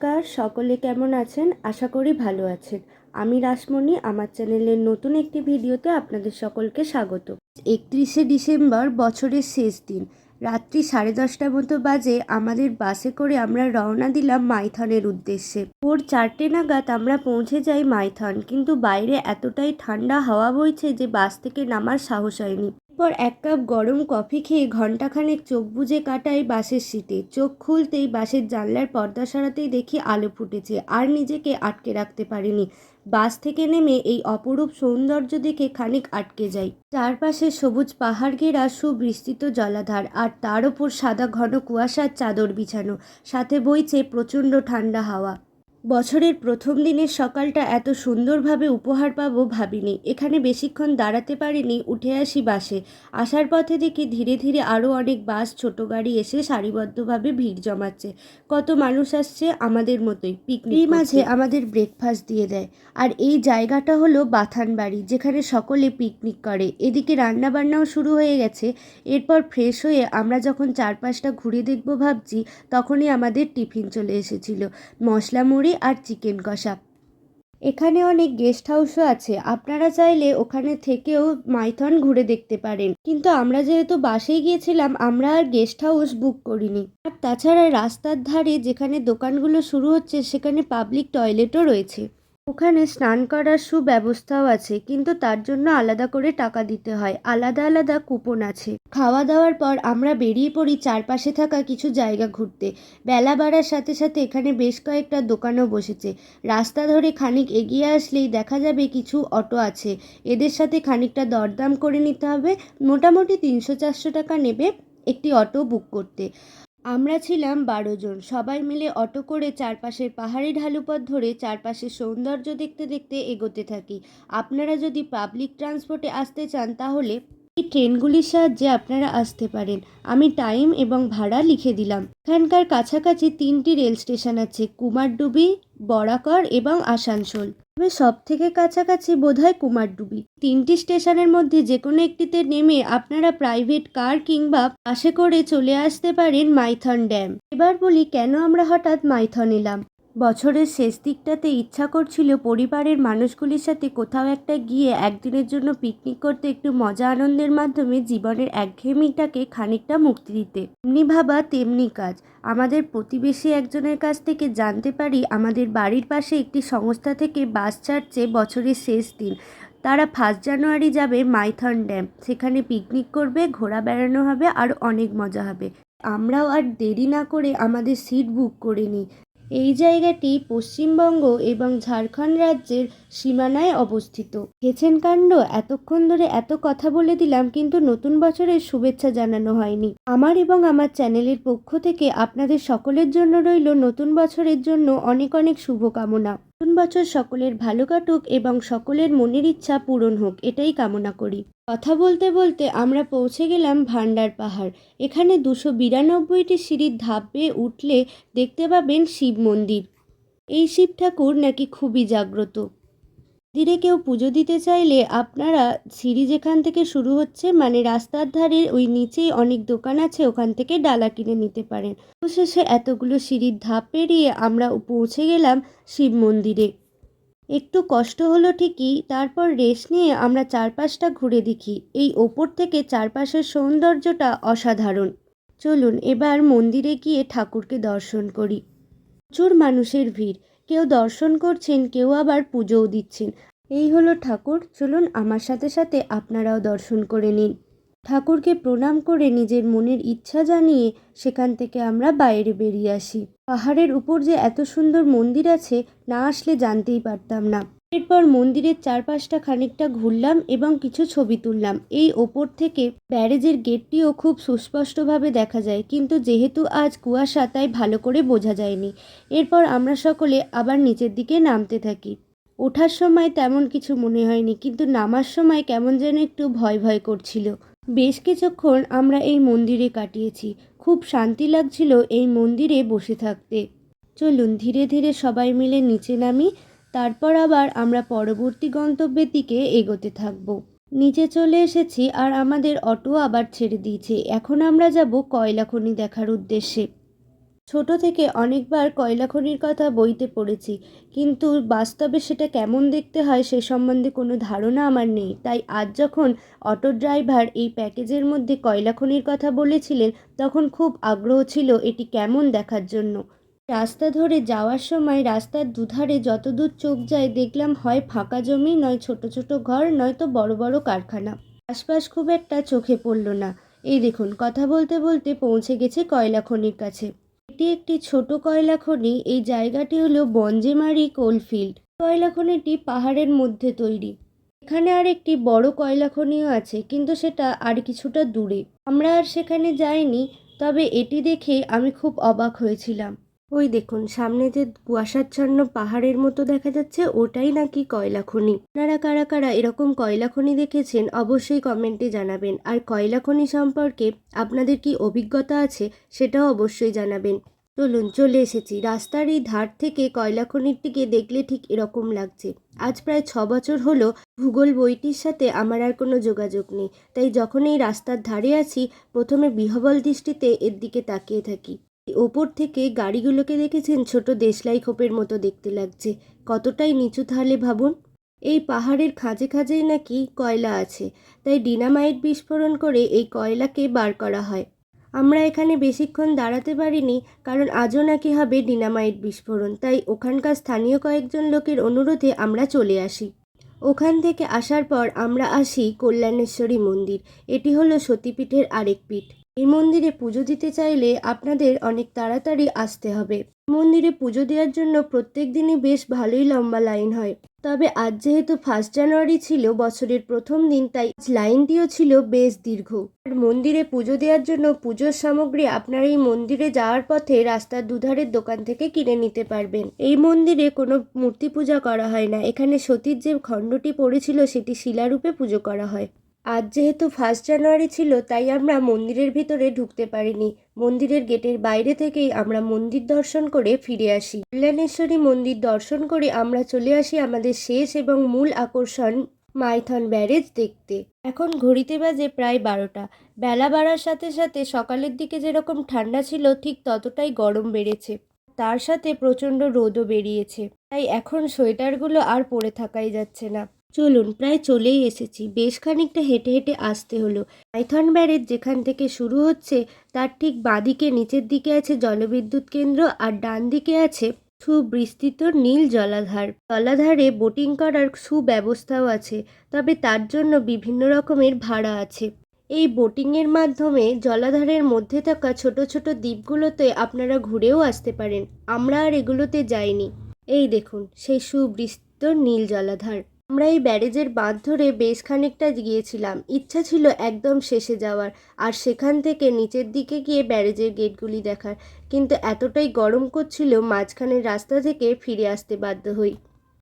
নমস্কার, সকলে কেমন আছেন? আশা করি ভালো আছেন। আমি রাসমণি, আমার চ্যানেলের নতুন একটি ভিডিওতে আপনাদের সকলকে স্বাগত। একত্রিশে ডিসেম্বর বছরের শেষ দিন। রাত্রি সাড়ে দশটা মতো বাজে আমাদের বাসে করে আমরা রওনা দিলাম মাইথনের উদ্দেশ্যে। ভোর চারটে নাগাদ আমরা পৌঁছে যাই মাইথন, কিন্তু বাইরে এতটাই ঠান্ডা হাওয়া বইছে যে বাস থেকে নামার সাহস হয়নি। পর এক কাপ গরম কফি খেয়ে ঘণ্টাখানেক চোখ বুজে কাটাই বাসের সিটে চোখ খুলতেই বাসের জানলার পর্দা সরাতেই দেখি আলো ফুটেছে, আর নিজেকে আটকে রাখতে পারিনি। বাস থেকে নেমে এই অপরূপ সৌন্দর্য দেখে খানিক আটকে যাই। চারপাশে সবুজ পাহাড় ঘেরা সুবিস্তৃত জলাধার, আর তার ওপর সাদা ঘন কুয়াশার চাদর বিছানো। সাথে বইছে প্রচণ্ড ঠান্ডা হাওয়া। বছরের প্রথম দিনের সকালটা এত সুন্দরভাবে উপহার পাবো ভাবিনি। এখানে বেশিক্ষণ দাঁড়াতে পারিনি উঠে আসি বাসে। আসার পথে দেখি ধীরে ধীরে আরও অনেক বাস ছোট গাড়ি এসে সারিবদ্ধভাবে ভিড় জমাচ্ছে। কত মানুষ আসছে আমাদের মতোই পিকনিক মাঝে আমাদের ব্রেকফাস্ট দিয়ে দেয়। আর এই জায়গাটা হলো বাথান বাড়ি যেখানে সকলে পিকনিক করে। এদিকে রান্না বান্নাও শুরু হয়ে গেছে। এরপর ফ্রেশ হয়ে আমরা যখন চারপাশটা ঘুরে দেখব ভাবছি তখনই আমাদের টিফিন চলে এসেছিল। মশলা মুড়ি আর চিকেন কষা। এখানে অনেক গেস্ট হাউসও আছে। আপনারা চাইলে ওখানে থেকেও মাইথন ঘুরে দেখতে পারেন। কিন্তু আমরা যেহেতু বাসে গিয়েছিলাম, আমরা আর গেস্ট হাউস বুক করিনি। আর তাছাড়া রাস্তার ধারে যেখানে দোকানগুলো শুরু হচ্ছে, সেখানে পাবলিক টয়লেটও রয়েছে। ওখানে স্নান করার সুব্যবস্থাও আছে, কিন্তু তার জন্য আলাদা করে টাকা দিতে হয়। আলাদা আলাদা কুপন আছে। খাওয়া দাওয়ার পর আমরা বেরিয়ে পড়ি চারপাশে থাকা কিছু জায়গা ঘুরতে। বেলা বাড়ার সাথে সাথে এখানে বেশ কয়েকটা দোকানও বসেছে। রাস্তা ধরে খানিক এগিয়ে আসলেই দেখা যাবে কিছু অটো আছে। এদের সাথে খানিকটা দরদাম করে নিতে হবে। মোটামুটি তিনশো চারশো টাকা নেবে একটি অটো বুক করতে। আমরা ছিলাম বারো জন। সবাই মিলে অটো করে চারপাশের পাহাড়ি ঢালুপথ ধরে চারপাশের সৌন্দর্য দেখতে দেখতে এগোতে থাকি। আপনারা যদি পাবলিক ট্রান্সপোর্টে আসতে চান তাহলে এই ট্রেনগুলির সাহায্যে আপনারা আসতে পারেন। আমি টাইম এবং ভাড়া লিখে দিলাম। এখানকার কাছাকাছি তিনটি রেল স্টেশন আছে, কুমারডুবি, বরাকর এবং আসানসোল। তবে সব থেকে কাছাকাছি বোধহয় কুমারডুবি। তিনটি স্টেশনের মধ্যে যে কোনো একটিতে নেমে আপনারা প্রাইভেট কার কিংবা বাসে করে চলে আসতে পারেন মাইথন ড্যাম। এবার বলি কেন আমরা হঠাৎ মাইথন এলাম? বছরের শেষ দিকটাতে ইচ্ছা করছিল পরিবারের মানুষগুলির সাথে কোথাও একটা গিয়ে একদিনের জন্য পিকনিক করতে একটু মজা আনন্দের মাধ্যমে জীবনের একঘেয়েমিটাকে খানিকটা মুক্তি দিতে। এমনি ভাবা, তেমনি কাজ। আমাদের প্রতিবেশী একজনের কাছ থেকে জানতে পারি, আমাদের বাড়ির পাশে একটি সংস্থা থেকে বাস ছাড়ছে বছরের শেষ দিন। তারা ফার্স্ট জানুয়ারি যাবে মাইথন ড্যাম। সেখানে পিকনিক করবে ঘোরা বেড়ানো হবে আর অনেক মজা হবে। আমরাও আর দেরি না করে আমাদের সিট বুক করে নিই। এই জায়গাটি পশ্চিমবঙ্গ এবং ঝাড়খণ্ড রাজ্যের সীমানায় অবস্থিত। হেছেন কাণ্ড এতক্ষণ ধরে এত কথা বলে দিলাম, কিন্তু নতুন বছরের শুভেচ্ছা জানানো হয়নি। আমার এবং আমার চ্যানেলের পক্ষ থেকে আপনাদের সকলের জন্য রইল নতুন বছরের জন্য অনেক অনেক শুভকামনা। নতুন বছর সকলের ভালো কাটুক এবং সকলের মনের ইচ্ছা পূরণ হোক, এটাই কামনা করি। কথা বলতে বলতে আমরা পৌঁছে গেলাম ভান্ডার পাহাড়। এখানে দুশো বিরানব্বইটি সিঁড়ির ধাপ বেয়ে উঠলে দেখতে পাবেন শিব মন্দির। এই শিব ঠাকুর নাকি খুবই জাগ্রত। মন্দিরে কেউ পুজো দিতে চাইলে আপনারা সিঁড়ি যেখান থেকে শুরু হচ্ছে মানে রাস্তার ধারে ওই নিচেই অনেক দোকান আছে, ওখান থেকে ডালা কিনে নিতে পারেন। অবশেষে এতগুলো সিঁড়ির ধাপ পেরিয়ে আমরা পৌঁছে গেলাম শিব মন্দিরে। একটু কষ্ট হলো ঠিকই, তারপর রেস্ট নিয়ে আমরা চারপাশটা ঘুরে দেখি। এই ওপর থেকে চারপাশের সৌন্দর্যটা অসাধারণ। চলুন এবার মন্দিরে গিয়ে ঠাকুরকে দর্শন করি। প্রচুর মানুষের ভিড়। কেউ দর্শন করছেন, কেউ আবার পুজোও দিচ্ছেন। এই হলো ঠাকুর। চলুন আমার সাথে সাথে আপনারাও দর্শন করে নিন। ঠাকুরকে প্রণাম করে নিজের মনের ইচ্ছা জানিয়ে সেখান থেকে আমরা বাইরে বেরিয়ে আসি। পাহাড়ের উপর যে এত সুন্দর মন্দির আছে, না আসলে জানতেই পারতাম না। এরপর মন্দিরের চারপাশটা খানিকটা ঘুরলাম এবং কিছু ছবি তুললাম। এই ওপর থেকে ব্যারেজের গেটটিও খুব সুস্পষ্টভাবে দেখা যায়, কিন্তু যেহেতু আজ কুয়াশা, তাই ভালো করে বোঝা যায়নি। এরপর আমরা সকলে আবার নিচের দিকে নামতে থাকি। ওঠার সময় তেমন কিছু মনে হয়নি, কিন্তু নামার সময় কেমন যেন একটু ভয় ভয় করছিল। বেশ কিছুক্ষণ আমরা এই মন্দিরে কাটিয়েছি। খুব শান্তি লাগছিল এই মন্দিরে বসে থাকতে। চলুন ধীরে ধীরে সবাই মিলে নিচে নামি তারপর আবার আমরা পরবর্তী গন্তব্যের দিকে এগোতে থাকব। নিচে চলে এসেছি আর আমাদের অটো আবার ছেড়ে দিয়েছে। এখন আমরা যাব কয়লা খনি দেখার উদ্দেশ্যে। ছোট থেকে অনেকবার কয়লা খনির কথা বইতে পড়েছি, কিন্তু বাস্তবে সেটা কেমন দেখতে হয় সে সম্বন্ধে কোনো ধারণা আমার নেই। তাই আজ যখন অটো ড্রাইভার এই প্যাকেজের মধ্যে কয়লা খনির কথা বলেছিলেন, তখন খুব আগ্রহ ছিল এটি কেমন দেখার জন্য। রাস্তা ধরে যাওয়ার সময় রাস্তার দুধারে যতদূর চোখ যায় দেখলাম হয় ফাঁকা জমি, নয় ছোট ছোট ঘর নয়তো বড় বড় কারখানা। আশপাশ খুব একটা চোখে পড়ল না। এই দেখুন, কথা বলতে বলতে পৌঁছে গেছে কয়লা খনির কাছে। এটি একটি ছোট কয়লা খনি এই জায়গাটি হলো বঞ্জেমারি কোলফিল্ড। কয়লা খনিটি পাহাড়ের মধ্যে তৈরি। এখানে আর একটি বড় কয়লা খনিও আছে, কিন্তু সেটা আর কিছুটা দূরে। আমরা আর সেখানে যাইনি, তবে এটি দেখে আমি খুব অবাক হয়েছিলাম। ওই দেখুন, সামনে যে কুয়াশাচ্ছন্ন পাহাড়ের মতো দেখা যাচ্ছে, ওটাই নাকি কয়লা খনি। আপনারা কারা কারা এরকম কয়লা খনি দেখেছেন, অবশ্যই কমেন্টে জানাবেন। আর কয়লা খনি সম্পর্কে আপনাদের কি অভিজ্ঞতা আছে, সেটাও অবশ্যই জানাবেন। চলুন, চলে এসেছি। রাস্তার এই ধার থেকে কয়লা খনিরটিকে দেখলে ঠিক এরকম লাগছে। আজ প্রায় ছ বছর হলো, ভূগোল বইটির সাথে আমার আর কোনো যোগাযোগ নেই। তাই যখন এই রাস্তার ধারে আছি, প্রথমে বিহবল দৃষ্টিতে এর দিকে তাকিয়ে থাকি। ওপর থেকে গাড়িগুলোকে দেখেছেন ছোট দেশলাই খোপের মতো দেখতে লাগছে। কতটাই নিচু তাহলে ভাবুন। এই পাহাড়ের খাঁজে খাঁজেই নাকি কয়লা আছে। তাই ডিনামাইট বিস্ফোরণ করে এই কয়লাকে বার করা হয়। আমরা এখানে বেশিক্ষণ দাঁড়াতে পারিনি, কারণ আজও নাকি হবে ডিনামাইট বিস্ফোরণ। তাই ওখানকার স্থানীয় কয়েকজন লোকের অনুরোধে আমরা চলে আসি। ওখান থেকে আসার পর আমরা আসি কল্যাণেশ্বরী মন্দির। এটি হলো সতীপীঠের আরেক পীঠ। এই মন্দিরে পুজো দিতে চাইলে আপনাদের অনেক তাড়াতাড়ি আসতে হবে। মন্দিরে পুজো দেওয়ার জন্য প্রত্যেক দিনই বেশ ভালোই লম্বা লাইন হয়। তবে আজ যেহেতু ফার্স্ট জানুয়ারি ছিল, বছরের প্রথম দিন, তাই লাইনটিও ছিল বেশ দীর্ঘ। মন্দিরে পুজো দেওয়ার জন্য পুজোর সামগ্রী আপনারা এই মন্দিরে যাওয়ার পথে রাস্তার দুধারের দোকান থেকে কিনে নিতে পারবেন। এই মন্দিরে কোনো মূর্তি পূজা করা হয় না। এখানে সতীর যে খণ্ডটি পড়েছিল, সেটি শিলারূপে পুজো করা হয়। আজ যেহেতু ফার্স্ট জানুয়ারি ছিল, তাই আমরা মন্দিরের ভিতরে ঢুকতে পারিনি। মন্দিরের গেটের বাইরে থেকেই আমরা মন্দির দর্শন করে ফিরে আসি। কল্যাণেশ্বরী মন্দির দর্শন করে আমরা চলে আসি আমাদের শেষ এবং মূল আকর্ষণ মাইথন ব্যারেজ দেখতে। এখন ঘড়িতে বাজে প্রায় বারোটা। বেলা বাড়ার সাথে সাথে সকালের দিকে যেরকম ঠান্ডা ছিল, ঠিক ততটাই গরম বেড়েছে। তার সাথে প্রচণ্ড রোদও বেরিয়েছে। তাই এখন সোয়েটারগুলো আর পরে থাকাই যাচ্ছে না। চলুন, প্রায় চলেই এসেছি। বেশ খানিকটা হেঁটে হেঁটে আসতে হলো। পাইথন ব্যারেজ যেখান থেকে শুরু হচ্ছে, তার ঠিক বাঁদিকে নিচের দিকে আছে জলবিদ্যুৎ কেন্দ্র আর ডান দিকে আছে সুবিস্তৃত নীল জলাধার। জলাধারে বোটিং করার সুব্যবস্থাও আছে, তবে তার জন্য বিভিন্ন রকমের ভাড়া আছে। এই বোটিংয়ের মাধ্যমে জলাধারের মধ্যে থাকা ছোট ছোট দ্বীপগুলোতে আপনারা ঘুরেও আসতে পারেন। আমরা আর এগুলোতে যাইনি। এই দেখুন, সেই সুবিস্তৃত নীল জলাধার। আমরা এই ব্যারেজের বাঁধ ধরে বেশ খানিকটা গিয়েছিলাম। ইচ্ছা ছিল একদম শেষে যাওয়ার, আর সেখান থেকে নিচের দিকে গিয়ে ব্যারেজের গেটগুলি দেখার। কিন্তু এতটাই গরম করছিল মাঝখানের রাস্তা থেকে ফিরে আসতে বাধ্য হই।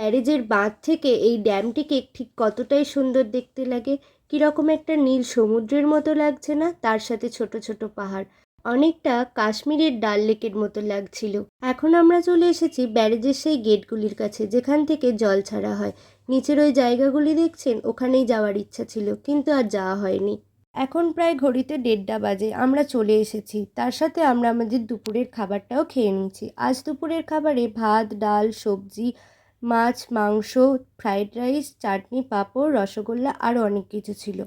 ব্যারেজের বাঁধ থেকে এই ড্যামটিকে ঠিক কতটাই সুন্দর দেখতে লাগে, কীরকম একটা নীল সমুদ্রের মতো লাগছে না, তার সাথে ছোট ছোট পাহাড়। অনেকটা কাশ্মীরের ডাল লেকের মতো লাগছিল। এখন আমরা চলে এসেছি ব্যারেজের সেই গেটগুলির কাছে, যেখান থেকে জল ছাড়া হয়। নিচের ওই জায়গাগুলি দেখছেন? ওখানেই যাওয়ার ইচ্ছা ছিল, কিন্তু আর যাওয়া হয়নি। এখন প্রায় ঘড়িতে দেড়টা বাজে, আমরা চলে এসেছি। তার সাথে আমরা আমাদের দুপুরের খাবারটাও খেয়ে নিয়েছি। আজ দুপুরের খাবারে ভাত, ডাল, সবজি, মাছ, মাংস, ফ্রাইড রাইস, চাটনি, পাঁপড়, রসগোল্লা আরও অনেক কিছু ছিল।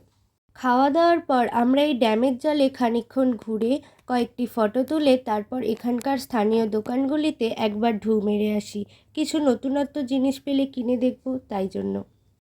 খাওয়া দাওয়ার পর আমরা এই ড্যামের জলে খানিকক্ষণ ঘুরে কয়েকটি ফটো তুলে তারপর এখানকার স্থানীয় দোকানগুলিতে একবার ঢু মেরে আসি। কিছু নতুনত্ব জিনিস পেলে কিনে দেখব তাই জন্য।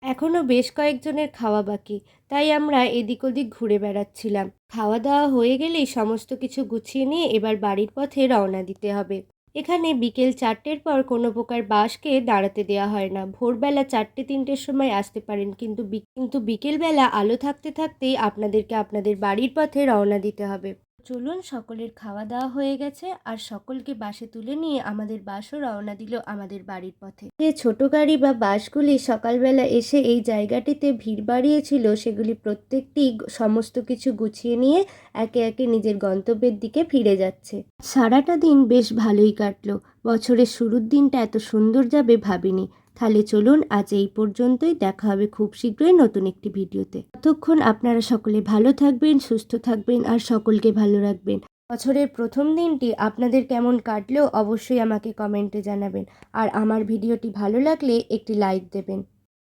এখনও বেশ কয়েকজনের খাওয়া বাকি, তাই আমরা এদিক ওদিক ঘুরে বেড়াচ্ছিলাম। খাওয়া দাওয়া হয়ে গেলেই সমস্ত কিছু গুছিয়ে নিয়ে এবার বাড়ির পথে রওনা দিতে হবে। এখানে বিকেল চারটের পর কোনো প্রকার বাসকে দাঁড়াতে দেওয়া হয় না। ভোরবেলা চারটে তিনটের সময় আসতে পারেন, কিন্তু কিন্তু বিকেলবেলা আলো থাকতে থাকতেই আপনাদেরকে আপনাদের বাড়ির পথে রওনা দিতে হবে। চলুন, সকলের খাওয়া দাওয়া হয়ে গেছে আর সকলকে বাসে তুলে নিয়ে আমাদের বাসও রওনা দিল আমাদের বাড়ির পথে। যে ছোট গাড়ি বা বাসগুলি সকালবেলা এসে এই জায়গাটিতে ভিড় বাড়িয়েছিল, সেগুলি প্রত্যেকটি সমস্ত কিছু গুছিয়ে নিয়ে একে একে নিজের গন্তব্যের দিকে ফিরে যাচ্ছে। সারাটা দিন বেশ ভালোই কাটলো। বছরের শুরুর দিনটা এত সুন্দর যাবে ভাবিনি। তাহলে চলুন আজ এই পর্যন্তই। দেখা হবে খুব শীঘ্রই নতুন একটি ভিডিওতে। ততক্ষণ আপনারা সকলে ভালো থাকবেন, সুস্থ থাকবেন আর সকলকে ভালো রাখবেন। বছরের প্রথম দিনটি আপনাদের কেমন কাটলেও অবশ্যই আমাকে কমেন্টে জানাবেন। আর আমার ভিডিওটি ভালো লাগলে একটি লাইক দেবেন।